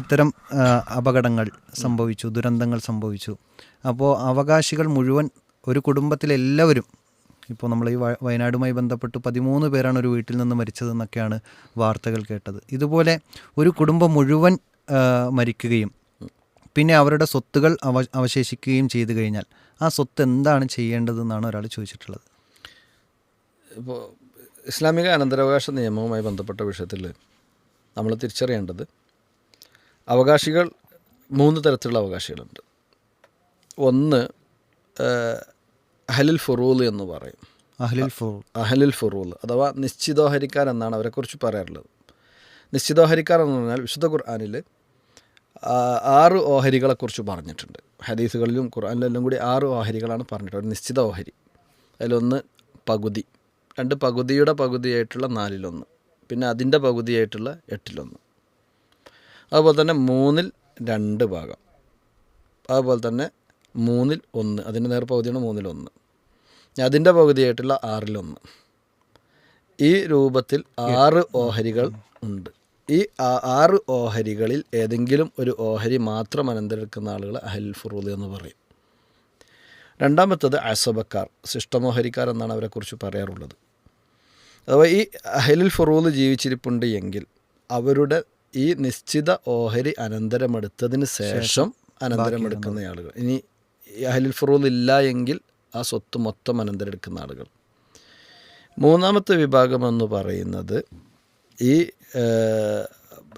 ഇത്തരം അപകടങ്ങൾ സംഭവിച്ചു ദുരന്തങ്ങൾ സംഭവിച്ചു. അപ്പോൾ അവകാശികൾ മുഴുവൻ ഒരു കുടുംബത്തിലെല്ലാവരും ഇപ്പോൾ നമ്മൾ ഈ വയനാടുമായി ബന്ധപ്പെട്ട് പതിമൂന്ന് പേരാണ് ഒരു വീട്ടിൽ നിന്ന് മരിച്ചതെന്നൊക്കെയാണ് വാർത്തകൾ കേട്ടത്. ഇതുപോലെ ഒരു കുടുംബം മുഴുവൻ മരിക്കുകയും പിന്നെ അവരുടെ സ്വത്തുകൾ അവ അവശേഷിക്കുകയും ചെയ്തു കഴിഞ്ഞാൽ ആ സ്വത്ത് എന്താണ് ചെയ്യേണ്ടതെന്നാണ് ഒരാൾ ചോദിച്ചിട്ടുള്ളത്. ഇപ്പോൾ ഇസ്ലാമിക അനന്തരാവകാശ നിയമവുമായി ബന്ധപ്പെട്ട വിഷയത്തിൽ നമ്മൾ തിരിച്ചറിയേണ്ടത് അവകാശികൾ മൂന്ന് തരത്തിലുള്ള അവകാശികളുണ്ട്. ഒന്ന് അഹലിൽ ഫുറൂൽ എന്ന് പറയും. അഹലിൽ ഫുറൂൽ അഹലിൽ ഫുറൂൽ അഥവാ നിശ്ചിതോഹരിക്കാർ എന്നാണ് അവരെക്കുറിച്ച് പറയാറുള്ളത്. നിശ്ചിതോഹരിക്കാർ എന്ന് പറഞ്ഞാൽ വിശുദ്ധ ഖുർആാനിൽ ആറ് ഓഹരികളെക്കുറിച്ച് പറഞ്ഞിട്ടുണ്ട്. ഹദീസുകളിലും ഖുർആാനിലെല്ലാം കൂടി ആറ് ഓഹരികളാണ് പറഞ്ഞിട്ടുള്ളത്. ഒരു നിശ്ചിത ഓഹരി. അതിലൊന്ന് പകുതി. രണ്ട് പകുതിയുടെ പകുതിയായിട്ടുള്ള നാലിലൊന്ന്. പിന്നെ അതിന്റെ പകുതിയായിട്ടുള്ള എട്ടിലൊന്ന്. അതുപോലെ തന്നെ മൂന്നിൽ രണ്ട് ഭാഗം. അതുപോലെ തന്നെ മൂന്നിൽ ഒന്ന്. അതിന്റെ നേർ പകുതിയാണ് മൂന്നിലൊന്ന് അതിന്റെ പകുതിയായിട്ടുള്ള ആറിലൊന്ന് ഈ രൂപത്തിൽ ആറ് ഓഹരികൾ ഉണ്ട്. ഈ ആറ് ഓഹരികളിൽ ഏതെങ്കിലും ഒരു ഓഹരി മാത്രം അനന്തരെടുക്കുന്ന ആളുകൾ അഹൽ ഫുറൂദ് എന്ന് പറയും. രണ്ടാമത്തത് അസബക്കാർ ശിഷ്ടമോഹരിക്കാർ എന്നാണ് അവരെക്കുറിച്ച് പറയാറുള്ളത്. അഥവാ ഈ അഹലിൽ ഫുറൂദ് ജീവിച്ചിരിപ്പുണ്ട് എങ്കിൽ അവരുടെ ഈ നിശ്ചിത ഓഹരി അനന്തരമെടുത്തതിന് ശേഷം അനന്തരമെടുക്കുന്ന ആളുകൾ. ഇനി അഹലിൽ ഫറൂൽ ഇല്ല എങ്കിൽ ആ സ്വത്ത് മൊത്തം അനന്തരെടുക്കുന്ന ആളുകൾ. മൂന്നാമത്തെ വിഭാഗം എന്ന് പറയുന്നത് ഈ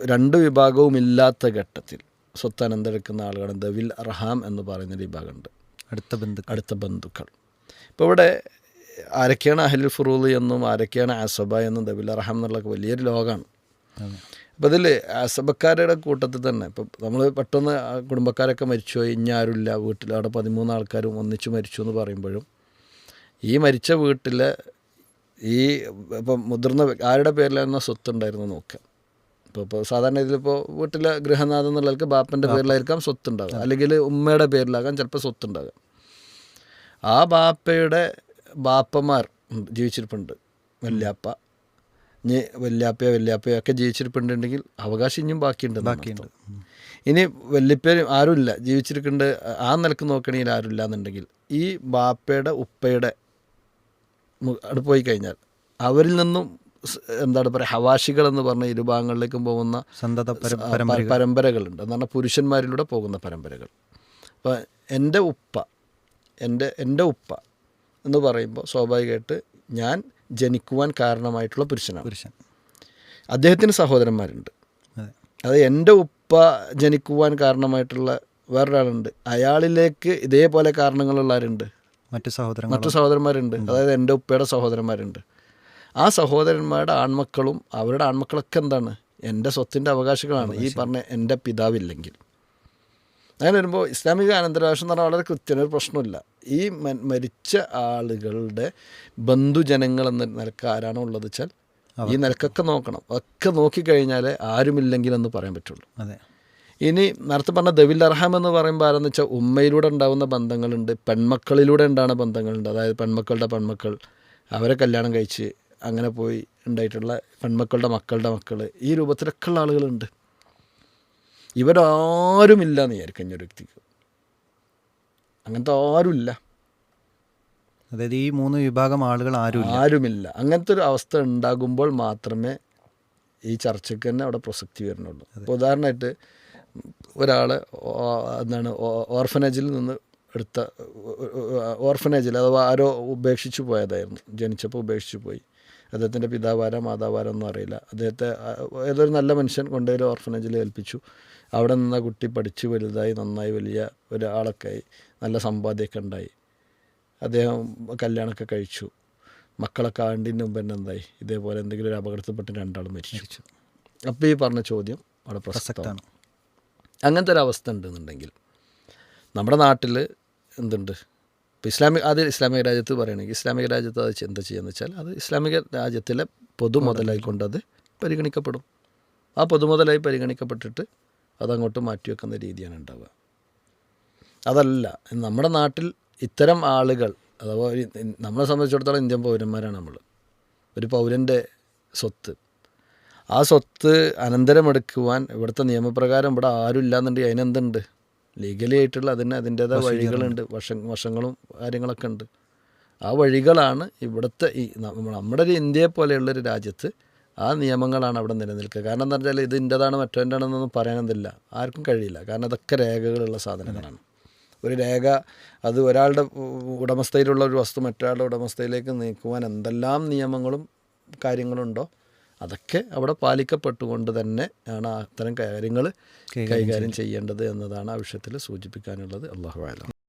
രണ്ട് വിഭാഗവും ഇല്ലാത്ത ഘട്ടത്തിൽ സ്വത്ത് അനന്തരെടുക്കുന്ന ആളുകളാണ്. ദവിൽ അർഹാം എന്ന് പറയുന്ന വിഭാഗമുണ്ട്. അടുത്ത ബന്ധു അടുത്ത ബന്ധുക്കൾ. ഇപ്പോൾ ഇവിടെ ആരൊക്കെയാണ് അഹലിൽ ഫറൂൽ എന്നും ആരൊക്കെയാണ് അസബ എന്നും ദവിൽ അർഹാം എന്നുള്ള വലിയൊരു ലോകമാണ്. അതെ. അതിൽ അസഭക്കാരുടെ കൂട്ടത്തിൽ തന്നെ ഇപ്പം നമ്മൾ പെട്ടെന്ന് കുടുംബക്കാരൊക്കെ മരിച്ചുപോയി ഇനി ആരുമില്ല വീട്ടിൽ അവിടെ പതിമൂന്ന് ആൾക്കാരും ഒന്നിച്ച് മരിച്ചു എന്ന് പറയുമ്പോഴും ഈ മരിച്ച വീട്ടിലെ ഈ ഇപ്പം മുതിർന്ന ആരുടെ ആരുടെ പേരിലായിരുന്ന സ്വത്ത് ഉണ്ടായിരുന്നു നോക്കാം. ഇപ്പോൾ ഇപ്പോൾ സാധാരണ ഇതിലിപ്പോൾ വീട്ടിലെ ഗൃഹനാഥൻ എന്നുള്ളവർക്ക് ബാപ്പന്റെ പേരിലായിരിക്കാം സ്വത്ത് ഉണ്ടാകുക അല്ലെങ്കിൽ ഉമ്മയുടെ പേരിലാകാം ചിലപ്പോൾ സ്വത്ത് ഉണ്ടാകാം ആ ബാപ്പയുടെ ബാപ്പമാർ ജീവിച്ചിരിപ്പുണ്ട് വല്യാപ്പ. ഇനി വല്യാപ്പയോ വല്യാപ്പയോ ഒക്കെ ജീവിച്ചിരിപ്പുണ്ടെങ്കിൽ അവകാശം ഇനിയും ബാക്കിയുണ്ട് ബാക്കിയുണ്ട്. ഇനി വല്യപ്പേരും ആരുമില്ല. ജീവിച്ചിരിക്കുന്നുണ്ട് ആ നിലയ്ക്ക് നോക്കണമെങ്കിൽ ആരുമില്ല എന്നുണ്ടെങ്കിൽ ഈ ബാപ്പയുടെ ഉപ്പയുടെ അടുത്ത് അവിടെ പോയി കഴിഞ്ഞാൽ അവരിൽ നിന്നും എന്താണ് പറയുക ഹവാഷികൾ എന്ന് പറഞ്ഞ ഇരുഭാഗങ്ങളിലേക്കും പോകുന്ന സന്തത പരമ്പരകളുണ്ട്. എന്ന് പറഞ്ഞാൽ പുരുഷന്മാരിലൂടെ പോകുന്ന പരമ്പരകൾ. അപ്പോൾ എന്റെ ഉപ്പ എന്റെ എന്റെ ഉപ്പ എന്ന് പറയുമ്പോൾ സ്വാഭാവികമായിട്ട് ഞാൻ ജനിക്കുവാൻ കാരണമായിട്ടുള്ള പുരുഷനാണ്. പുരുഷൻ. അദ്ദേഹത്തിന് സഹോദരന്മാരുണ്ട്. അതെ. എന്റെ ഉപ്പ ജനിക്കുവാൻ കാരണമായിട്ടുള്ള വേറൊരാളുണ്ട്. അയാളിലേക്ക് ഇതേപോലെ കാരണങ്ങളുള്ള ആരുണ്ട് മറ്റു സഹോദരൻ മറ്റു സഹോദരന്മാരുണ്ട്. അതായത് എന്റെ ഉപ്പയുടെ സഹോദരന്മാരുണ്ട്. ആ സഹോദരന്മാരുടെ ആൺമക്കളും അവരുടെ ആൺമക്കളൊക്കെ എന്താണ്? എന്റെ സ്വത്തിന്റെ അവകാശികളാണ്. ഈ പറഞ്ഞ എന്റെ പിതാവില്ലെങ്കിൽ. അങ്ങനെ വരുമ്പോൾ ഇസ്ലാമിക അനന്തരാവശ്യം എന്ന് പറഞ്ഞാൽ വളരെ കൃത്യമായ ഒരു പ്രശ്നമില്ല. ഈ മരിച്ച ആളുകളുടെ ബന്ധുജനങ്ങൾ എന്ന നിലയ്ക്ക് ആരാണോ ഉള്ളത് വെച്ചാൽ ഈ നിലക്കൊക്കെ നോക്കണം. ഒക്കെ നോക്കിക്കഴിഞ്ഞാൽ ആരുമില്ലെങ്കിലെന്ന് പറയാൻ പറ്റുള്ളൂ. അതെ. ഇനി നേരത്തെ പറഞ്ഞ ദവിൽ അർഹാം എന്ന് പറയുമ്പോൾ ആരെന്ന് വെച്ചാൽ ഉമ്മയിലൂടെ ഉണ്ടാകുന്ന ബന്ധങ്ങളുണ്ട് പെൺമക്കളിലൂടെ ഉണ്ടാകുന്ന ബന്ധങ്ങളുണ്ട്. അതായത് പെൺമക്കളുടെ പെൺമക്കൾ അവരെ കല്യാണം കഴിച്ച് അങ്ങനെ പോയി ഉണ്ടായിട്ടുള്ള പെൺമക്കളുടെ മക്കളുടെ മക്കൾ ഈ രൂപത്തിലൊക്കെ ഉള്ള ആളുകളുണ്ട്. ഇവരാരുമില്ല എന്ന് വിചാരിക്കും ഒരു വ്യക്തിക്ക്. അങ്ങനത്തെ ആരുമില്ല. അതായത് ഈ മൂന്ന് വിഭാഗം ആളുകൾ ആരും ആരുമില്ല. അങ്ങനത്തെ ഒരു അവസ്ഥ ഉണ്ടാകുമ്പോൾ മാത്രമേ ഈ ചർച്ചയ്ക്ക് തന്നെ അവിടെ പ്രസക്തി വരുന്നുള്ളൂ. അപ്പോൾ ഉദാഹരണമായിട്ട് ഒരാൾ എന്താണ് ഓർഫനേജിൽ നിന്ന് എടുത്ത ഓർഫനേജിൽ അഥവാ ആരോ ഉപേക്ഷിച്ചു പോയതായിരുന്നു. ജനിച്ചപ്പോൾ ഉപേക്ഷിച്ച് പോയി. അദ്ദേഹത്തിന്റെ പിതാവാര മാതാവാര ഒന്നും അറിയില്ല. അദ്ദേഹത്തെ ഏതൊരു നല്ല മനുഷ്യൻ കൊണ്ടുപോയി ഓർഫനേജിൽ ഏൽപ്പിച്ചു. അവിടെ നിന്ന് കുട്ടി പഠിച്ച് വലുതായി നന്നായി വലിയ ഒരാളൊക്കെ ആയി. നല്ല സമ്പാദ്യമൊക്കെ ഉണ്ടായി. അദ്ദേഹം കല്യാണമൊക്കെ കഴിച്ചു. മക്കളൊക്കെ ആണ്ടിന് മുമ്പ് തന്നെ എന്തായി? ഇതേപോലെ എന്തെങ്കിലും ഒരു അപകടത്തിൽപ്പെട്ട് രണ്ടാളും മരിച്ചു. അപ്പോൾ ഈ പറഞ്ഞ ചോദ്യം അവിടെ പ്രസക്തമാണ്. അങ്ങനത്തെ ഒരു അവസ്ഥ ഉണ്ടെന്നുണ്ടെങ്കിൽ നമ്മുടെ നാട്ടിൽ എന്തുണ്ട്? ഇപ്പോൾ ഇസ്ലാമിക അത് ഇസ്ലാമിക രാജ്യത്ത് പറയുകയാണെങ്കിൽ ഇസ്ലാമിക രാജ്യത്ത് അത് എന്താ ചെയ്യുന്നത് വെച്ചാൽ അത് ഇസ്ലാമിക രാജ്യത്തിലെ പൊതുമുതലായിക്കൊണ്ട് അത് പരിഗണിക്കപ്പെടും. ആ പൊതുമുതലായി പരിഗണിക്കപ്പെട്ടിട്ട് അതങ്ങോട്ട് മാറ്റിവെക്കുന്ന രീതിയാണ് ഉണ്ടാവുക. അതല്ല. നമ്മുടെ നാട്ടിൽ ഇത്തരം ആളുകൾ അഥവാ നമ്മളെ സംബന്ധിച്ചിടത്തോളം ഇന്ത്യൻ പൗരന്മാരാണ് നമ്മൾ. ഒരു പൗരന്റെ സ്വത്ത്. ആ സ്വത്ത് അനന്തരമെടുക്കുവാൻ ഇവിടുത്തെ നിയമപ്രകാരം ഇവിടെ ആരും ഇല്ലാന്നുണ്ടെങ്കിൽ അതിനെന്തുണ്ട്? ലീഗലി ആയിട്ടുള്ള അതിന് അതിന്റേതായ വഴികളുണ്ട്. വശ വശങ്ങളും കാര്യങ്ങളൊക്കെ ഉണ്ട്. ആ വഴികളാണ് ഇവിടുത്തെ ഈ നമ്മ- നമ്മുടെ ഒരു ഇന്ത്യയെ പോലെയുള്ളൊരു രാജ്യത്ത് ആ നിയമങ്ങളാണ് അവിടെ നിലനിൽക്കുക. കാരണം എന്താ വെച്ചാൽ ഇത് ഇന്റെതാണ് മറ്റൊന്റെതാണെന്നൊന്നും പറയാനൊന്നുമില്ല. ആർക്കും കഴിയില്ല. കാരണം അതൊക്കെ രേഖകളുള്ള സാധനങ്ങളാണ്. ഒരു രേഖ അത് ഒരാളുടെ ഉടമസ്ഥയിലുള്ള ഒരു വസ്തു മറ്റൊരാളുടെ ഉടമസ്ഥയിലേക്ക് നീക്കുവാൻ എന്തെല്ലാം നിയമങ്ങളും കാര്യങ്ങളുണ്ടോ അതൊക്കെ അവിടെ പാലിക്കപ്പെട്ടുകൊണ്ട് തന്നെ ആണ് അത്തരം കാര്യങ്ങൾ കൈകാര്യം ചെയ്യേണ്ടത് എന്നതാണ് ആ വിഷയത്തിൽ സൂചിപ്പിക്കാനുള്ളത് അള്ളാഹു ആലം